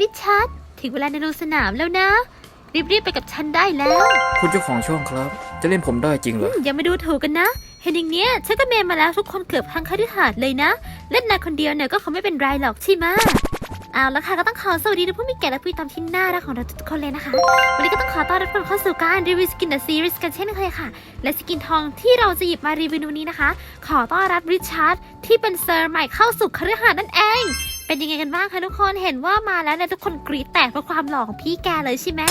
ริชาร์ดถึงเวลาในโรงสนามแล้วนะ รีบๆไปกับฉันได้แล้ว คุณเจ้าของช่องครับ จะเล่นผมได้จริงเหรอ อย่ามาดูถูกกันนะ เห็นอย่างเนี้ยฉันก็เมนมาแล้วทุกคนเกือบทั้งคฤหาสน์เลยนะ เล่นนายคนเดียวเนี่ยก็คงไม่เป็นไรหรอกใช่ไหมะเอาละค่ะก็ต้องขอสวัสดีทุกผู้มีเกียรติและผู้ติดตามที่น่ารักของเราทุกคนเลยนะคะ วันนี้ก็ต้องขอต้อนรับทุกคนเข้าสู่การรีวิวสกินเดอะซีรีส์กันเช่นเคยค่ะ และสกินทองที่เราจะหยิบมารีวิวในวันนี้นะคะ ขอต้อนรับริชาร์ดที่เป็นเซอร์ใหม่เข้าสู่คฤหาสน์นั่นเอง เป็นยังไงกันบ้างคะทุกคนเห็นว่ามาแล้วเนี่ยทุกคนกรี๊ดแตกเพราะความหล่อของพี่แกเลยใช่ไหม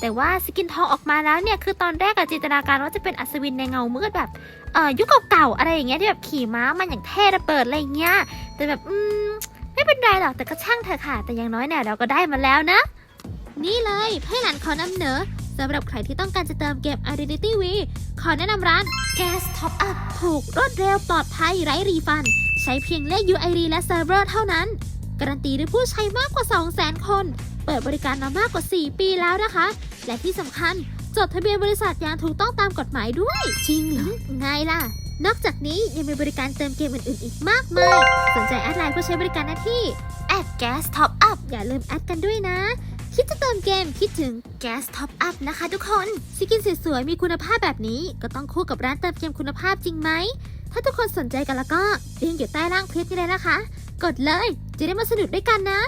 แต่ว่าสกินทองออกมาแล้วเนี่ยคือตอนแรกอะจินตนาการว่าจะเป็นอัศวินในเงามืดแบบเอ่อยุคเก่าๆอะไรอย่างเงี้ยที่แบบขี่ม้ามันอย่างเท่ระเบิดอะไรเงี้ยแต่แบบอืมไม่เป็นไรหรอกแต่ก็ช่างเถอะค่ะ แต่อย่างน้อยเนี่ยเราก็ได้มาแล้วนะ นี่เลยให้หลานขอนำเหนอสำหรับใครที่ต้องการจะเติมเกม Identity V ขอแนะนำร้าน Gas Top Up ถูกรวดเร็วปลอดภัยไร้รีฟัน ใช้เพียงเลข UID และเซิร์ฟเวอร์เท่านั้น การันตีด้วยผู้ใช้มากกว่า 200,000 คน เปิดบริการมามากกว่า 4 ปีแล้วนะคะ และที่สำคัญจดทะเบียนบริษัทอย่างถูกต้องตามกฎหมายด้วย จริงเหรอไงล่ะ นอกจากนี้ยังมีบริการเติมเกมอื่นๆอีกมากมาย สนใจแอดไลน์เพื่อใช้บริการหน้าที่แอด gas top up อย่าลืมแอดกันด้วยนะ คิดจะเติมเกมคิดถึง gas top up นะคะทุกคนสกินสวยๆมีคุณภาพแบบนี้ก็ต้องคู่กับร้านเติมเกมคุณภาพจริงไหมถ้าทุกคนสนใจกันแล้วก็ลิงก์อยู่ใต้ล่างคลิปนี้เลยนะคะ กดเลย จะได้มาสนุกด้วยกันนะ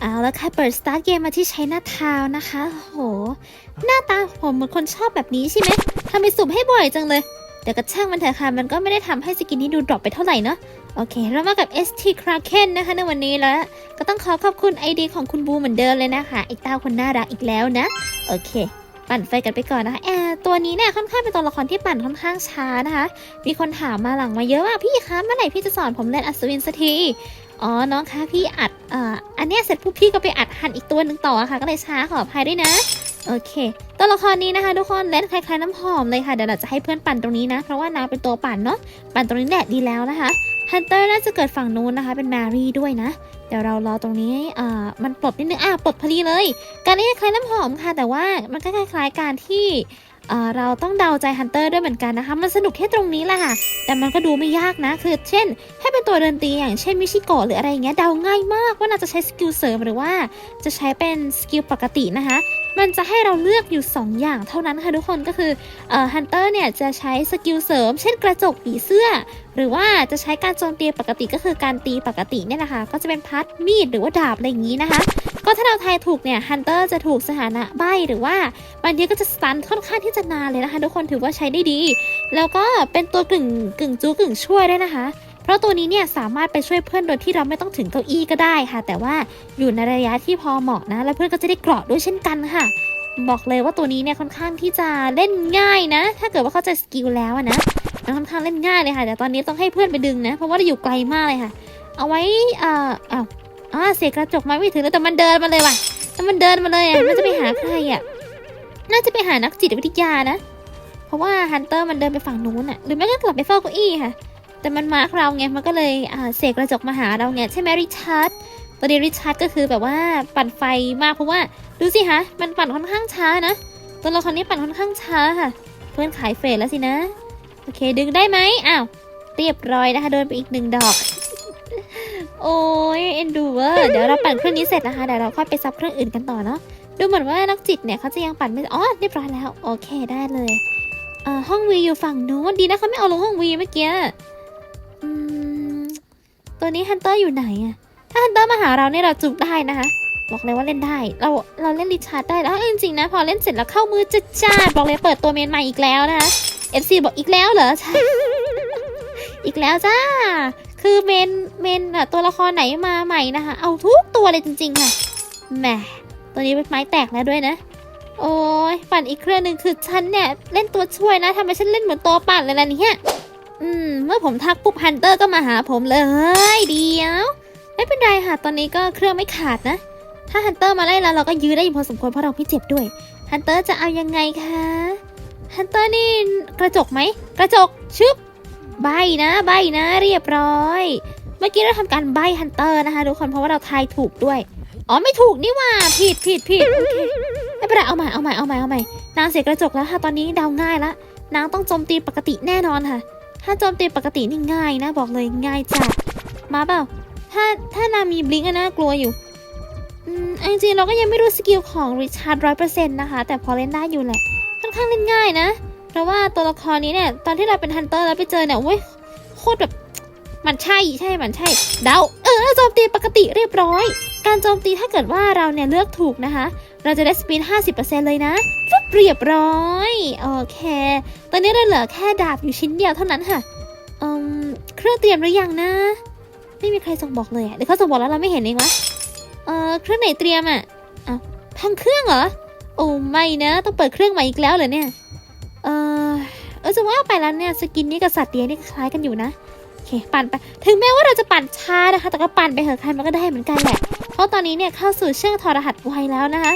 เอาละค่ะ เปิดสตาร์ทเกมมาที่ใช้หน้าทาวนะคะโห หน้าตาผมเหมือนคนชอบแบบนี้ใช่ไหมทำไมสุ่มให้บ่อยจังเลย แต่ก็ช่างมันเถอะค่ะ มันก็ไม่ได้ทำให้สกินนี้ดูดรอปไปเท่าไหร่เนาะโอเค เรามากับ ST Kraken นะคะในวันนี้แล้ว ก็ต้องขอขอบคุณ ID ของคุณบูเหมือนเดิมเลยนะคะไอ้เต้าคนน่ารักอีกแล้วนะ โอเค ปั่นไฟกันไปก่อนนะคะแอร์ตัวนี้เนี่ยค่อนข้างเป็นตัวละครที่ปั่นค่อนข้างช้านะคะ มีคนถามมาหลังมาเยอะว่าพี่คะเมื่อไหร่พี่จะสอนผมเล่นอัศวินสักทีอ๋อน้องคะพี่อัดเอ่ออันเนี้ยเสร็จปุ๊บพี่ก็ไปอัดหันอีกตัวหนึ่งต่อค่ะ ก็เลยช้าขออภัยด้วยนะโอเคตัวละครนี้นะคะ ทุกคนเล่นคล้ายๆน้ำหอมเลยค่ะเดี๋ยวเราจะให้เพื่อนปั่นตรงนี้นะ เพราะว่านางเป็นตัวปั่นเนาะปั่นตรงนี้แหละดีแล้วนะคะ ฮันเตอร์น่าจะเกิดฝั่งนู้นนะคะ เป็นแมรี่ด้วยนะ เดี๋ยวเรารอตรงนี้อ่ามันปลดนิดนึงอะปลดพอดีเลย การนี้คล้ายน้ำหอมค่ะ แต่ว่ามันก็คล้ายๆการที่อ่าเราต้องเดาใจฮันเตอร์ด้วยเหมือนกันนะคะ มันสนุกแค่ตรงนี้แหละค่ะ แต่มันก็ดูไม่ยากนะ คือเช่น ให้เป็นตัวเดินตีอย่างเช่นมิชิโกะหรืออะไรอย่างเงี้ย เดาง่ายมากว่าเราจะใช้สกิลเสริมหรือว่าจะใช้เป็นสกิลปกตินะคะ มันจะให้เราเลือกอยู่ 2 อย่างเท่านั้นค่ะทุกคน ก็คือเออฮันเตอร์เนี่ยจะใช้สกิลเสริม เช่นกระจกผีเสื้อ หรือว่าจะใช้การโจมตีปกติก็คือการตีปกติเนี่ยแหละคะ ก็จะเป็นพัดมีดหรือว่าดาบอะไรอย่างนี้นะคะ ก็ถ้าเราทายถูกเนี่ยฮันเตอร์จะถูกสถานะใบหรือว่าบางทีก็จะสตันค่อนข้างที่จะนานเลยนะคะ ทุกคนถือว่าใช้ได้ดี แล้วก็เป็นตัวกึ่งกึ่งจูกึ่งช่วยด้วยนะคะเพราะตัวนี้เนี่ยสามารถไปช่วยเพื่อนโดยที่เราไม่ต้องถึงเก้าอี้ก็ได้ค่ะ แต่ว่าอยู่ในระยะที่พอเหมาะนะ แล้วเพื่อนก็จะได้เกราะด้วยเช่นกันค่ะ บอกเลยว่าตัวนี้เนี่ยค่อนข้างที่จะเล่นง่ายนะ ถ้าเกิดว่าเข้าใจสกิลแล้วนะ มันค่อนข้างเล่นง่ายเลยค่ะ แต่ตอนนี้ต้องให้เพื่อนไปดึงนะ เพราะว่าเราอยู่ไกลมากเลยค่ะ เอาไว้เอ่ออ้าวอ่าเสียกระจกมาไม่ถึงแล้วแต่มันเดินมาเลยว่ะแต่มันเดินมาเลยอะมันจะไปหาใครอะน่าจะไปหานักจิตวิทยานะ เพราะว่าฮันเตอร์มันเดินไปฝั่งนู้นอะหรือไม่ก็กลับไปเฝ้าเก้าอี้ค่ะ แต่มันมาร์กเราไงมันก็เลยอ่าเสกกระจกมาหาเราไงใช่ไหมริชาร์ดตอนนี้ริชาร์ดก็คือแบบว่าปั่นไฟมากเพราะว่าดูสิคะมันปั่นค่อนข้างช้านะตัวละครนี้ปั่นค่อนข้างช้าค่ะ เพื่อนขายเฟรแล้วสินะ โอเคดึงได้ไหมอ้าวเรียบร้อยนะคะ โดนไปอีกหนึ่งดอก โอ้ยเอ็นดูเวอร์เดี๋ยวเราปั่นเครื่องนี้เสร็จนะคะเดี๋ยวเราค่อยไปซับเครื่องอื่นกันต่อเนาะดูเหมือนว่านักจิตเนี่ยเขาจะยังปั่นไม่อ๋อเรียบร้อยแล้ว โอเคได้เลยเอ่อห้องวีอยู่ฝั่งโน้นดีนะเขาไม่เอาลงห้องวีเมื่อกี้อืมตัวนี้ฮันเตอร์อยู่ไหนอะถ้าฮันเตอร์มาหาเราเนี่ยเราจุกได้นะคะบอกเลยว่าเล่นได้ เราเราเล่นริชาร์ดได้แล้วจริงๆนะ พอเล่นเสร็จแล้วเข้ามือจะจ้าบอกเลยเปิดตัวเมนใหม่อีกแล้วนะคะ FC บอกอีกแล้วเหรอใช่อีกแล้วจ้า คือเมนเมนอะตัวละครไหนมาใหม่นะคะ เอาทุกตัวเลยจริงๆค่ะ แหม ตัวนี้เป็นไม้แตกแล้วด้วยนะ โอ้ยปั่นอีกเครื่องหนึ่งคือฉันเนี่ย เล่นตัวช่วยนะทำไมฉันเล่นเหมือนตัวปั่นเลยล่ะเนี่ย อืม เมื่อผมทักปุ๊บฮันเตอร์ก็มาหาผมเลยเฮ้ยเดียว ไม่เป็นไรค่ะ ตอนนี้ก็เครื่องไม่ขาดนะ ถ้าฮันเตอร์มาไล่เราเราก็ยื้อได้อยู่พอสมควรเพราะเราไม่เจ็บด้วย ฮันเตอร์จะเอายังไงคะ ฮันเตอร์นี่กระจกไหม กระจกชึบใบนะใบนะเรียบร้อย เมื่อกี้เราทำการใบฮันเตอร์นะคะทุกคนเพราะว่าเราทายถูกด้วย อ๋อไม่ถูกนี่ว่าผิดผิดผิดโอเคไม่เป็นไรเอาใหม่เอาใหม่เอาใหม่เอาใหม่นางเสียกระจกแล้วค่ะตอนนี้เดาง่ายละนางต้องโจมตีปกติแน่นอนค่ะ ถ้าโจมตีปกตินี่ง่ายนะ บอกเลยง่ายจัดมาเปล่าถ้าถ้านางมีบลิงก์อะน่ากลัวอยู่อืมจริงๆเราก็ยังไม่รู้สกิลของริชาร์ดร้อยเปอร์เซ็นต์นะคะ แต่พอเล่นได้อยู่แหละ ค่อนข้างเล่นง่ายนะ เพราะว่าตัวละครนี้เนี่ยตอนที่เราเป็นฮันเตอร์แล้วไปเจอเนี่ยเว้ยโคตรแบบมันใช่ใช่มันใช่เดาเออโจมตีปกติเรียบร้อย การโจมตีถ้าเกิดว่าเราเนี่ยเลือกถูกนะคะ เราจะได้สปีด50%เลยนะเรียบร้อยโอเค ตอนนี้เราเหลือแค่ดาบอยู่ชิ้นเดียวเท่านั้นค่ะอืมเครื่องเตรียมหรือยังนะ ไม่มีใครส่งบอกเลยอะเดี๋ยวเขาส่งบอกแล้วเราไม่เห็นเองวะเออเครื่องไหนเตรียมอะอ้าวพังเครื่องเหรอ โอ้ไม่นะ ต้องเปิดเครื่องใหม่อีกแล้วเหรอเนี่ย เออเออจะว่าไปแล้วเนี่ยสกินนี้กับสัตว์เลี้ยงนี่คล้ายกันอยู่นะโอเคปั่นไปถึงแม้ว่าเราจะปั่นช้านะคะ แต่ก็ปั่นไปเหอะใครมันก็ได้เหมือนกันแหละ เพราะตอนนี้เนี่ยเข้าสู่เชื่องทอรหัสไวแล้วนะคะ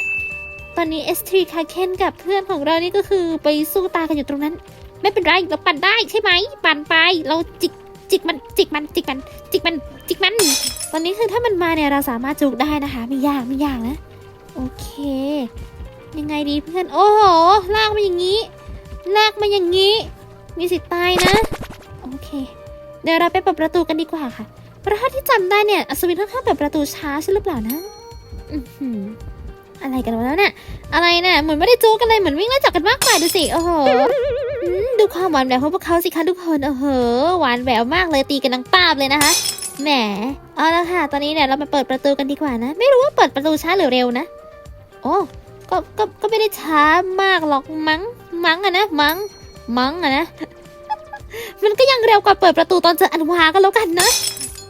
ตอนนี้ S3 คาเคนกับเพื่อนของเรานี่ก็คือไปสู้ตากันอยู่ตรงนั้น ไม่เป็นไรเราปั่นได้ใช่ไหมปั่นไปเราจิกจิกมันจิกมันจิกมันจิกมันจิกมัน ตอนนี้คือถ้ามันมาเนี่ยเราสามารถจุกได้นะคะไม่ยากไม่ยากนะ โอเค ยังไงดีเพื่อน โอ้โห ลากมาอย่างนี้ ลากมาอย่างนี้ มีสิทธิ์ตายนะ โอเค เดี๋ยวเราไปเปิดประตูกันดีกว่าค่ะ เพราะที่จำได้เนี่ย อัศวินค่อนข้างเปิดประตูช้าใช่หรือเปล่านะอือหืออะไรกันวะแล้วเนี่ยอะไรเนี่ย เหมือนไม่ได้จูกันเลยเหมือนวิ่งไล่จับกันมากกว่าดูสิ โอ้โหดูความหวานแหววของพวกเขาสิคะทุกคน โอ้โห หวานแหววมากเลยตีกันนังป้าบเลยนะคะ แหม เอาละค่ะ ตอนนี้เนี่ยเรามาเปิดประตูกันดีกว่านะ ไม่รู้ว่าเปิดประตูช้าหรือเร็วนะ โอ้ ก็ก็ก็ไม่ได้ช้ามากหรอกมั้งมั้งอะนะมั้งมั้งอะนะ มันก็ยังเร็วกว่าเปิดประตูตอนเจออันวาก็แล้วกันนะ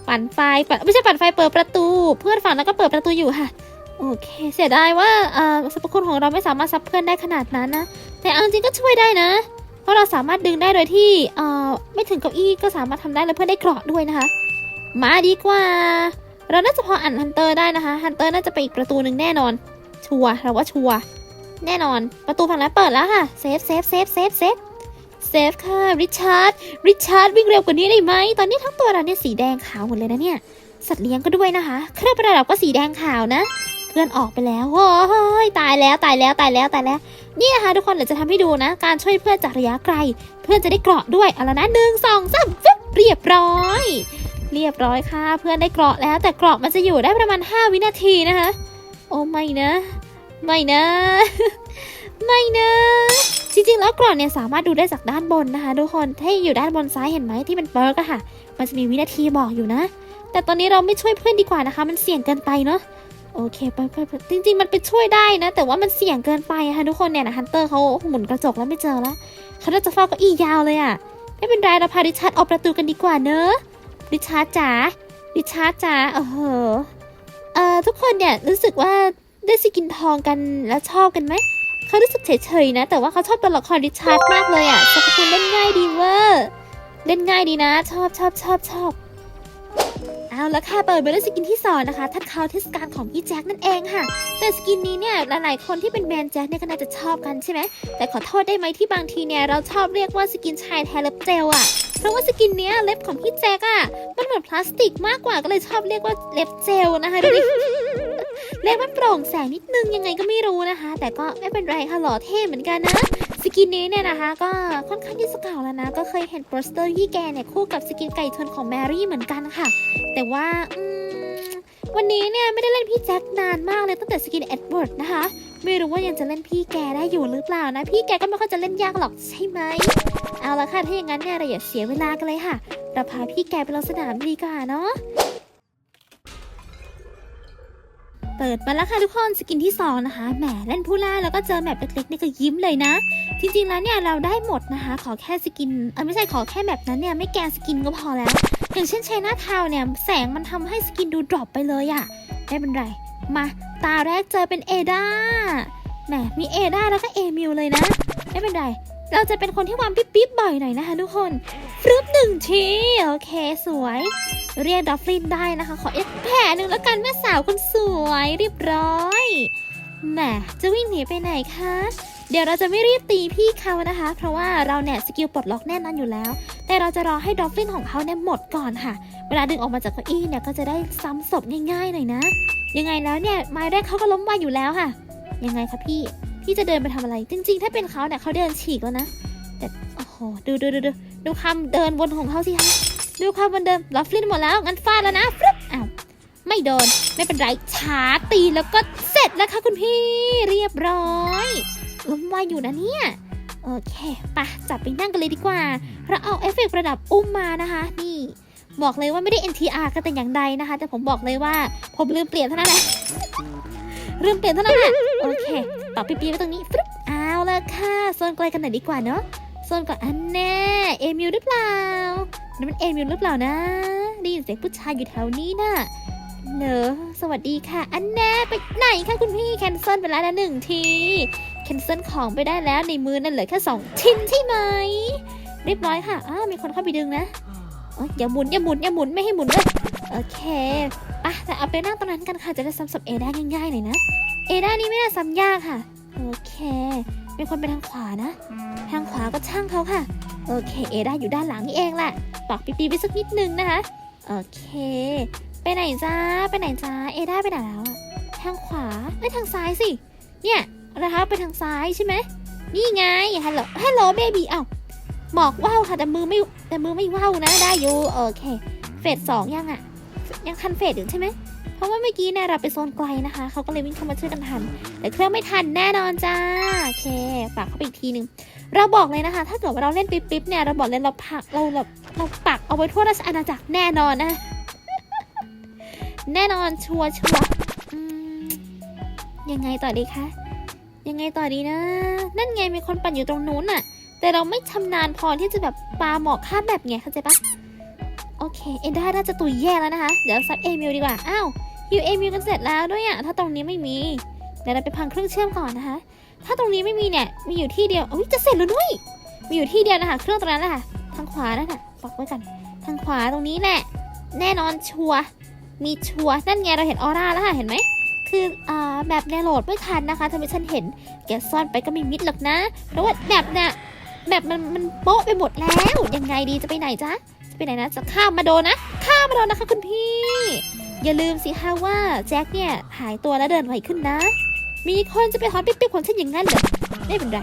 ปั่นไฟปั่นไม่ใช่ปั่นไฟเปิดประตู เพื่อนฝั่งนั้นก็เปิดประตูอยู่ค่ะโอเค เสียดายว่าเอ่อสรรพคุณของเราไม่สามารถซับเพื่อนได้ขนาดนั้นนะ แต่เอาจริงก็ช่วยได้นะ เพราะเราสามารถดึงได้โดยที่เอ่อไม่ถึงเก้าอี้ก็สามารถทำได้แล้วเพื่อนได้เกราะด้วยนะคะ มาดีกว่า เราน่าจะพออ่านฮันเตอร์ได้นะคะฮันเตอร์น่าจะไปอีกประตูหนึ่งแน่นอน ชัวร์เราว่าชัวร์แน่นอน ประตูฝั่งนั้นเปิดแล้วค่ะ เซฟเซฟเซฟเซฟเซฟเซฟค่ะ ริชาร์ด ริชาร์ดวิ่งเร็วกว่านี้ได้ไหม ตอนนี้ทั้งตัวเราเนี่ยสีแดงขาวหมดเลยนะเนี่ย สัตว์เลี้ยงก็ด้วยนะคะเครื่องประดับก็สีแดงขาวนะ เพื่อนออกไปแล้ว โอ้ยตายแล้วตายแล้วตายแล้วตายแล้ว นี่นะคะทุกคนเดี๋ยวจะทำให้ดูนะ การช่วยเพื่อนจากระยะไกล เพื่อนจะได้เกราะด้วย เอาละนะหนึ่งสองสามฟึบเรียบร้อย เรียบร้อยค่ะ เพื่อนได้เกราะแล้ว แต่เกราะมันจะอยู่ได้ประมาณ 5 วินาทีนะคะ โอ้ไม่นะ ไม่นะ ไม่นะ จริงๆ แล้วกราะเนี่ยสามารถดูได้จากด้านบนนะคะทุกคนถ้าอยู่ด้านบนซ้ายเห็นไหมที่เป็นเปิร์กอะค่ะ มันจะมีวินาทีบอกอยู่นะ แต่ตอนนี้เราไม่ช่วยเพื่อนดีกว่านะคะ มันเสี่ยงเกินไปเนาะโอเคไปไปจริง ๆ มันไปช่วยได้นะ แต่ว่ามันเสี่ยงเกินไปอะค่ะทุกคนเนี่ยนะฮันเตอร์เขาหมุนกระจกแล้วไม่เจอแล้วเขาน่าจะเฝ้าก้าอี้ยาวเลยอะไม่เป็นไรเราพาริชาร์ดออกประตูกันดีกว่าเนอะริชาร์ดจ๋าริชาร์ดจ๋าโอ้โหเออทุกคนเนี่ยรู้สึกว่า ได้สกินทองกันแล้วชอบกันไหม เขารู้สึกเฉยๆนะ แต่ว่าเขาชอบตัวละครริชาร์ดมากเลยอะสรรพคุณเล่นง่ายดีเวอร์เล่นง่ายดีนะ ชอบชอบชอบชอบเอาละค่ะเปิดไปด้วยสกินที่สองนะคะทัดเขาเทศกาลของพี่แจ็คนั่นเองค่ะ แต่สกินนี้เนี่ยหลายๆคนที่เป็นแบรนแจ็คเนี่ยก็น่าจะชอบกันใช่ไหมแต่ขอโทษได้ไหมที่บางทีเนี่ยเราชอบเรียกว่าสกินชายแทเล็บเจลอะเพราะว่าสกินเนี้ยเล็บของพี่แจ็คอะมันเหมือนพลาสติกมากกว่าก็เลยชอบเรียกว่าเล็บเจลนะคะดูดิ เล็บมันโปร่งแสงนิดนึงยังไงก็ไม่รู้นะคะ แต่ก็ไม่เป็นไรค่ะหล่อเท่เหมือนกันนะ สกินนี้เนี่ยนะคะ ก็ค่อนข้างที่จะเก่าแล้วนะ ก็เคยเห็นโปสเตอร์ยี่แกเนี่ยคู่กับสกินไก่ชนของแมรี่เหมือนกันค่ะ แต่ว่าวันนี้เนี่ยไม่ได้เล่นพี่แจ็คนานมากเลยตั้งแต่สกินเอ็ดเวิร์ดนะคะ ไม่รู้ว่ายังจะเล่นพี่แกได้อยู่หรือเปล่านะ พี่แกก็ไม่ค่อยจะเล่นยากหรอกใช่ไหมเอาละค่ะถ้าอย่างนั้นเนี่ยเราอย่าเสียเวลากันเลยค่ะเราพาพี่แกไปลงสนามดีกว่าเนาะ เปิดมาแล้วค่ะทุกคนสกินที่ 2 นะคะ แหมเล่นผู้ล่าแล้วก็เจอแมปเล็กๆนี่ก็ยิ้มเลยนะ จริงๆแล้วเนี่ยเราได้หมดนะคะ ขอแค่สกินเออไม่ใช่ขอแค่แบบนั้นเนี่ยไม่แกงสกินก็พอแล้ว อย่างเช่นไชน่าทาวเนี่ยแสงมันทำให้สกินดูดรอปไปเลยอะไม่เป็นไร มาตาแรกเจอเป็นเอดาแหมมีเอดาแล้วก็เอมิวเลยนะ ไม่เป็นไร เราจะเป็นคนที่วางปิ๊บปิ๊บบ่อยหน่อยนะคะทุกคนฟรึบหนึ่งที โอเคสวย เรียกดอฟลินได้นะคะ ขอเอ็กแผลหนึ่งแล้วกันแม่สาวคนสวยเรียบร้อยแหมจะวิ่งหนีไปไหนคะ เดี๋ยวเราจะไม่รีบตีพี่เขานะคะ เพราะว่าเราเนี่ยสกิลปลดล็อกแน่นอนอยู่แล้ว แต่เราจะรอให้ดอฟลินของเขาเนี่ยหมดก่อนค่ะ เวลาดึงออกมาจากเก้าอี้เนี่ยก็จะได้ซ้ำศพง่ายๆหน่อยนะ ยังไงแล้วเนี่ยไม้แรกเขาก็ล้มไวอยู่แล้วค่ะ ยังไงคะพี่ พี่จะเดินไปทำอะไร จริง ๆ ถ้าเป็นเขาเนี่ยเขาเดินฉีกแล้วนะ แต่โอ้โหดูดูดูดูดูคำเดินวนของเขาสิคะดูความบันเดิมลอฟลินหมดแล้วงั้นฟาดแล้วนะฟรึบอ้าวไม่โดนไม่เป็นไรชาตีแล้วก็เสร็จแล้วค่ะคุณพี่เรียบร้อยล้มไวอยู่นะเนี่ยโอเคปะจับไปนั่งกันเลยดีกว่า เราเอาเอฟเฟกต์ประดับอุ้มมานะคะ นี่บอกเลยว่าไม่ได้ NTR กันแต่อย่างใดนะคะ แต่ผมบอกเลยว่าผมลืมเปลี่ยนเท่านั้นแหละ ลืมเปลี่ยนเท่านั้นแหละโอเคต่อปีปีไว้ตรงนี้ฟรึบเอาละค่ะโซนไกลกันหน่อยดีกว่าเนาะโซนก่อนอันแน่เอมิวหรือเปล่านั่นมันเอมิวหรือเปล่านะได้ยินเสียงผู้ชายอยู่แถวนี้น่ะเนอะสวัสดีค่ะ อันแน่ไปไหนคะคุณพี่แคนเซิลไปแล้วนะหนึ่งทีแคนเซิลของไปได้แล้วในมือนั่นเหลือแค่สองชิ้นใช่ไหมเรียบร้อยค่ะอ้าวมีคนเข้าไปดึงนะอยอย่าหมุนอย่าหมุนอย่าหมุนไม่ให้หมุนเลยโอเค ปะแต่เอาไปนั่งตรงนั้นกันค่ะ จะได้ซ้ำศพเอด้าง่ายๆหน่อยนะ เอด้านี่ไม่น่าซ้ำยากค่ะ โอเค มีคนไปทางขวานะ ทางขวาก็ช่างเขาค่ะ โอเค เอด้าอยู่ด้านหลังนี่เองแหละปอกปีปีๆไปสักนิดนึงนะคะ โอเค ไปไหนจ้า ไปไหนจ้า เอด้าไปไหนแล้วอะทางขวาไม่ทางซ้ายสิ เนี่ยนะคะไปทางซ้ายใช่ไหม นี่ไง ฮัลโหล ฮัลโหลเบบี้เอ้าหมอกว่าวค่ะ แต่มือไม่ แต่มือไม่ว่าวนะ ได้อยู่ โอเค เฟสสองยังอะ ยังทันเฟสอยู่ใช่ไหม เพราะว่าเมื่อกี้เนี่ยเราไปโซนไกลนะคะ เขาก็เลยวิ่งเข้ามาช่วยกันทัน แต่เครื่องไม่ทันแน่นอนจ้า โอเค ปากเข้าไปอีกทีหนึ่ง เราบอกเลยนะคะ ถ้าเกิดว่าเราเล่นปิ๊บปิ๊บเนี่ย เราบอกเลยเราผักเราแบบเราปักเอาไว้ทั่วราชอาณาจักรแน่นอนนะ แน่นอนชัวร์ชัวร์ยังไงต่อดีคะ ยังไงต่อดีนะ นั่นไงมีคนปั่นอยู่ตรงนู้นน่ะ แต่เราไม่ชำนาญพอที่จะแบบปาหมอกข้ามแบบไงเข้าใจปะ เค เอ็นด้าน่าจะตุยแย่แล้วนะคะ เดี๋ยวซัดเอมิลดีกว่า อ้าวฮิวเอมิลกันเสร็จแล้วด้วยอะถ้าตรงนี้ไม่มี เดี๋ยวเราไปพังเครื่องเชื่อมก่อนนะคะ ถ้าตรงนี้ไม่มีเนี่ย มีอยู่ที่เดียวอุ้ยจะเสร็จแล้วด้วย มีอยู่ที่เดียวนะคะ เครื่องตรงนั้นแหละค่ะ ทางขวานั่นน่ะปักไว้กัน ทางขวาตรงนี้แหละ แน่นอนชัว มีชัว นั่นไงเราเห็นออร่าแล้วค่ะ เห็นไหมคืออ่าแบบแนโหลดไม่ทันนะคะทำให้ฉันเห็น แกซ่อนไปก็ไม่มิดหรอกนะเพราะว่าแบบเนี่ยแบบมันมันโป๊ะไปหมดแล้ว ยังไงดีจะไปไหนจ๊ะ จะไปไหนนะจะข้ามมาโดนนะข้ามมาโดนนะคะคุณพี่ อย่าลืมสิคะว่าแจ็คเนี่ยหายตัวแล้วเดินไหวขึ้นนะ มีคนจะไปฮอตปิ๊บๆของฉันอย่างนั้นเหรอไม่เป็นไร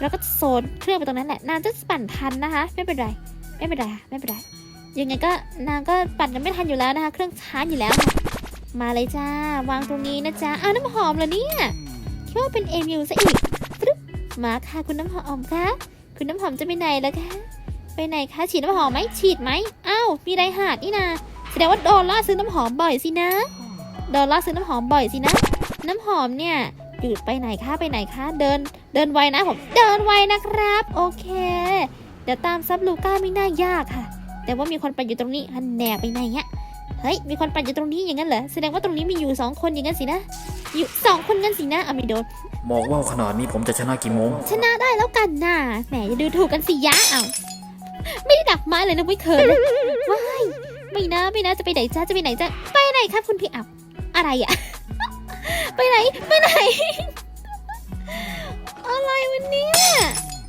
เราก็โซนเครื่องไปตรงนั้นแหละนางจะปั่นทันนะคะ ไม่เป็นไร ไม่เป็นไรไม่เป็นไรยังไงก็นางก็ปั่นกันไม่ทันอยู่แล้วนะคะ เครื่องช้าอยู่แล้ว มาเลยจ้าวางตรงนี้นะจ๊ะอ้าน้ำหอมเหรอเนี่ยคิดว่าเป็นเอมิวซะอีกมาค่ะคุณน้ำหอมคะคุณน้ำหอมจะไปไหนแล้วคะ ไปไหนคะฉีดน้ำหอมไหมฉีดไหมอ้าวมีไรหาดนี่นาแสดงว่าโดนล่อซื้อน้ำหอมบ่อยสินะโดนล่อซื้อน้ำหอมบ่อยสินะ น้ำหอมเนี่ยหยุดไปไหนคะไปไหนคะเดิน เดินไวนะผมเดินไวนะครับ โอเค เดี๋ยวตามซับลูก้าไม่น่ายากค่ะ แต่ว่ามีคนไปอยู่ตรงนี้ฮันแหนไปไหนเนี่ยเฮ้ยมีคนไปอยู่ตรงนี้อย่างนั้นเหรอแสดงว่าตรงนี้มีอยู่สองคนอย่างนั้นสินะอยู่สองคนงั้นสินะเอาไม่โดนหมอกว่าวขนาดนี้ผมจะชนะกี่โมงชนะได้แล้วกันน่ะแหมอย่าดูถูกกันสิยะเอา ไม่ได้ดักไม้เลยนะไม่เคยเลยว้ายไม่นะไม่นะจะไปไหนจ้าจะไปไหนจ้าไปไหนครับคุณพี่อับอะไรอะไปไหนไปไหนอะไรวันนี้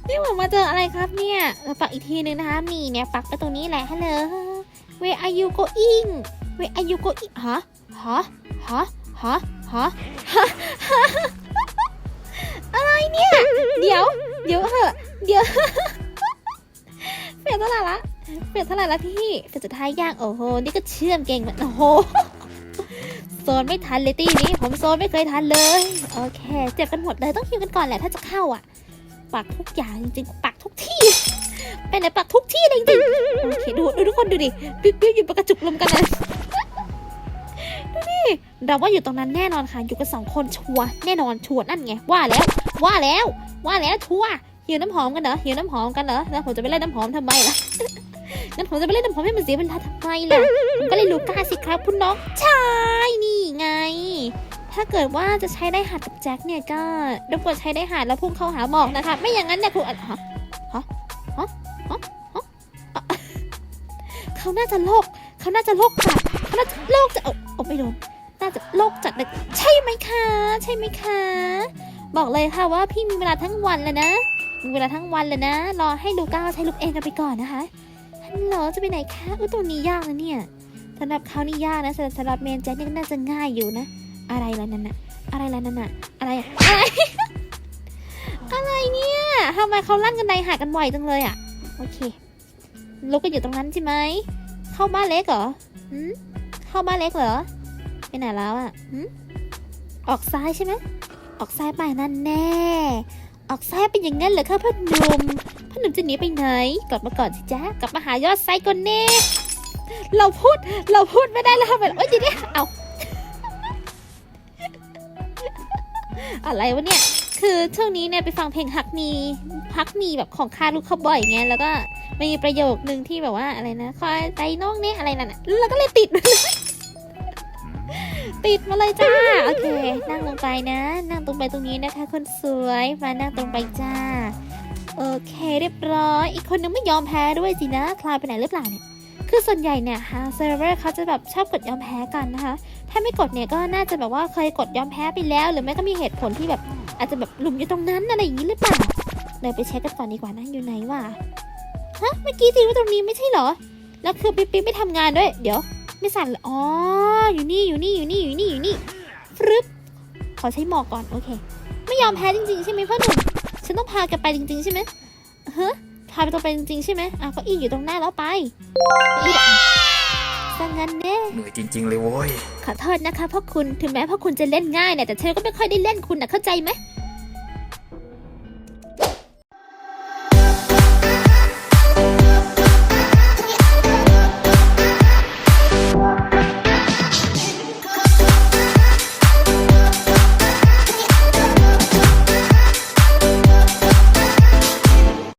นี่ผมมาเจออะไรครับเนี่ยปักอีกทีนึงนะคะนี่เนี่ยปักไปตรงนี้แหละฮัลโหล where are you going where are you going ฮะฮะฮะฮะฮะอะไรเนี่ย เดี๋ยว เดี๋ยวเหอะเดี๋ยว ฟสเท่าไหร่ละเฟสเท่าไหร่ละพี่เฟสสุดท้ายย่างโอ้โห นี่ก็เชื่อมเก่งมือนโอ้โหโซนไม่ทันเลยตีนี้ผมโซนไม่เคยทันเลย โอเค เจ็บกันหมดเลยต้องคิวกันก่อนแหละถ้าจะเข้าอะ ปักทุกอย่างจริงๆปักทุกที่ไปไหนปักทุกที่เลยจริงๆโอเคดูดูทุกคนดูดิปิ๊บปิ๊บอยู่ประกระจุกลมกันนะดูดิเราว่าอยู่ตรงนั้นแน่นอนค่ะอยู่กันสองคนชัวแน่นอนชัวนั่นไงว่าแล้ว ว่าแล้ว ว่าแล้วชัวร์ หิวน้ำหอมกันเหรอหิวน้ำหอมกันเหรอแล้วผมจะไปเล่นน้ำหอมทำไมล่ะงั้นผมจะไปเล่นน้ำหอมให้มันเสียเวลาทำไมล่ะผมก็เลยลูก้าสิครับคุณน้องใช่นี่ไง ถ้าเกิดว่าจะใช้ได้หัดกับแจ็คเนี่ยก็รบกวนใช้ได้หัดแล้วพุ่งเข้าหาหมอกนะคะ ไม่อย่างนั้นเนี่ยคุณอะฮะฮะฮะฮะฮะเขาน่าจะโลกเขาน่าจะโลกจัดเขาน่าจะโลกจะเออไม่โดนน่าจะโลกจัดเลยใช่ไหมคะ ใช่ไหมคะ บอกเลยค่ะว่าพี่มีเวลาทั้งวันเลยนะ มีเวลาทั้งวันเลยนะ รอให้ลูก้าใช้ลูกเองกันไปก่อนนะคะฮัลโหลจะไปไหนคะอุ้ยตัวนี้ยากนะเนี่ยสำหรับเขานี่ยากนะสำหรับเมนแจ็คนี่ก็น่าจะง่ายอยู่นะ อะไรล่ะนั่นน่ะอะไรล่ะนั่นน่ะอะไรอะไรอะไรเนี่ยทำไมเขาลั่นกันไดหากันบ่อยจังเลยอะ โอเคลูกก็อยู่ตรงนั้นใช่ไหมเข้าบ้านเล็กเหรอหืมเข้าบ้านเล็กเหรอไปไหนแล้วอะหึออกซ้ายใช่ไหมออกซ้ายไปนั่นแน่ ออกซ้ายเป็นอย่างนั้นเหรอคะพ่อหนุ่มพ่อหนุ่มจะหนีไปไหน กลับมาก่อนสิจ๊ะกลับมาหายอดไซก่อนเน่เราพูดเราพูดไม่ได้แล้วค่ะแบบโอ๊ยเดี๋ยวนี้เอาอะไรวะเนี่ย คือช่วงนี้เนี่ยไปฟังเพลงฮักมีฮักมีแบบของคารุเขาบ่อยไงแล้วก็มีประโยคนึงที่แบบว่าอะไรนะคอยใจน้องเนี่ยอะไรนั่นแล้วก็เลยติดเลย ติดมาเลยจ้า โอเค นั่งลงไปนะ นั่งตรงไปตรงนี้นะคะ คนสวย มานั่งตรงไปจ้า โอเคเรียบร้อย อีกคนนึงไม่ยอมแพ้ด้วยสินะ คลายไปไหนหรือเปล่าเนี่ย คือส่วนใหญ่เนี่ยฮะเซิร์ฟเวอร์เขาจะแบบชอบกดยอมแพ้กันนะคะ ถ้าไม่กดเนี่ยก็น่าจะแบบว่าเคยกดยอมแพ้ไปแล้ว หรือไม่ก็มีเหตุผลที่แบบอาจจะแบบหลุมอยู่ตรงนั้นอะไรอย่างนี้หรือเปล่าเดี๋ยวไปเช็คกันก่อนดีกว่านะอยู่ไหนวะ ฮะ เมื่อกี้ตีว่าตรงนี้ไม่ใช่เหรอ แล้วคือปิ๊ปิ๊บไม่ทำงานด้วย เดี๋ยว ไม่สั่นเลยอ๋อ อยู่นี่ อยู่นี่ อยู่นี่ อยู่นี่ อยู่นี่ฟรึบขอใช้หมอกก่อน โอเค ไม่ยอมแพ้จริงๆ ใช่ไหมพ่อหนุ่ม ฉันต้องพาแกไปจริง ๆ ใช่ไหมเฮ้พาไปตรงไปจริงๆ ใช่ไหมอะก็อีอยู่ตรงหน้าแล้วไปอีดะสังงั้นเน่เหนื่อยจริง ๆ เลยโว้ย ขอโทษนะคะพ่อคุณ ถึงแม้พ่อคุณจะเล่นง่ายเนี่ยแต่เธอก็ไม่ค่อยได้เล่นคุณนะเข้าใจไหม